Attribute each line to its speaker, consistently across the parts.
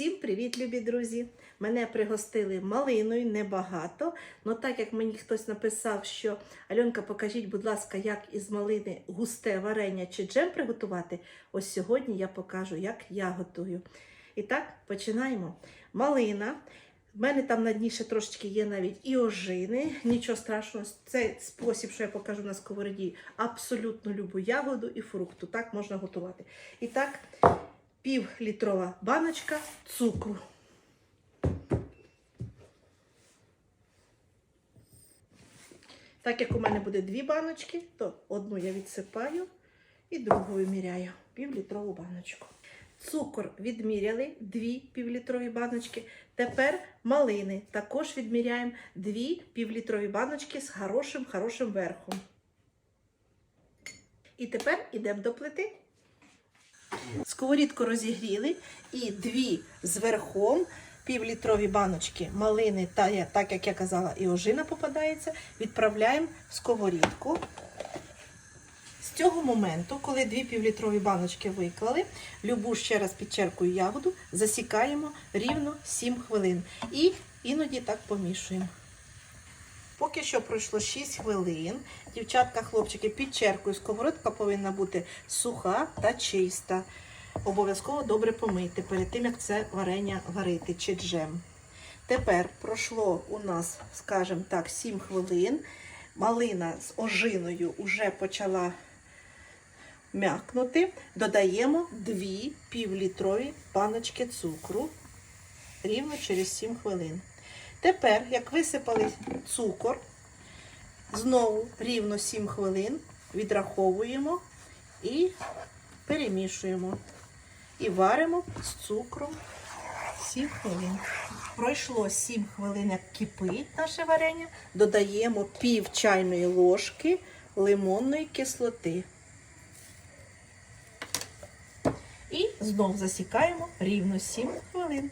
Speaker 1: Всім привіт, любі друзі! Мене пригостили малиною, небагато. але так як мені хтось написав, що Альонка, покажіть, будь ласка, як із малини густе варення чи джем приготувати. Ось сьогодні я покажу, як я готую. І так, починаємо. Малина. В мене там на дні ще трошечки є навіть і ожини. Нічого страшного, цей спосіб, що я покажу на сковороді, абсолютно любу ягоду і фрукту. Так можна готувати. І так, півлітрова баночка цукру. Так як у мене буде дві баночки, то одну я відсипаю і другу виміряю півлітрову баночку. Цукор відміряли дві півлітрові баночки. Тепер малини також відміряємо дві півлітрові баночки з хорошим хорошим верхом. І тепер йдемо до плити. Сковорідку розігріли і дві з верхом півлітрові баночки малини, та так як я казала, і ожина попадається, відправляємо в сковорідку. З цього моменту, коли дві півлітрові баночки виклали, любу ще раз підчеркую ягоду, засікаємо рівно 7 хвилин. І іноді так помішуємо. Поки що пройшло 6 хвилин. Дівчатка, хлопчики, підчеркую, сковородка повинна бути суха та чиста. Обов'язково добре помити перед тим, як це варення варити чи джем. Тепер пройшло у нас, скажімо так, 7 хвилин. Малина з ожиною вже почала м'якнути. Додаємо 2 півлітрові баночки цукру рівно через 7 хвилин. Тепер, як висипали цукор, знову рівно 7 хвилин відраховуємо і перемішуємо. І варимо з цукром 7 хвилин. Пройшло 7 хвилин, як кипить наше варення, додаємо пів чайної ложки лимонної кислоти. І знов засікаємо рівно 7 хвилин.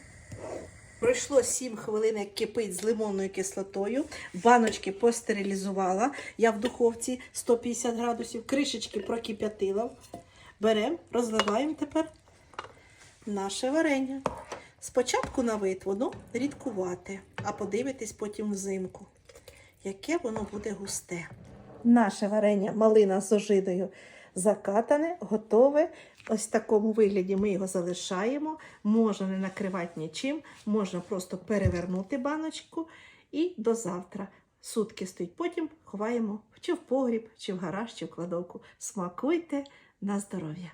Speaker 1: Пройшло 7 хвилин, як кипить з лимонною кислотою. Баночки постерилізувала. Я в духовці 150 градусів, кришечки прокип'ятила. Беремо, розливаємо тепер наше варення. Спочатку на вид воно рідкувате, а подивитись потім взимку, яке воно буде густе. Наше варення малина з ожиною закатане, готове. Ось в такому вигляді ми його залишаємо. Можна не накривати нічим, можна просто перевернути баночку і до завтра. Сутки стоїть, потім ховаємо чи в погріб, чи в гараж, чи в кладовку. Смакуйте на здоров'я!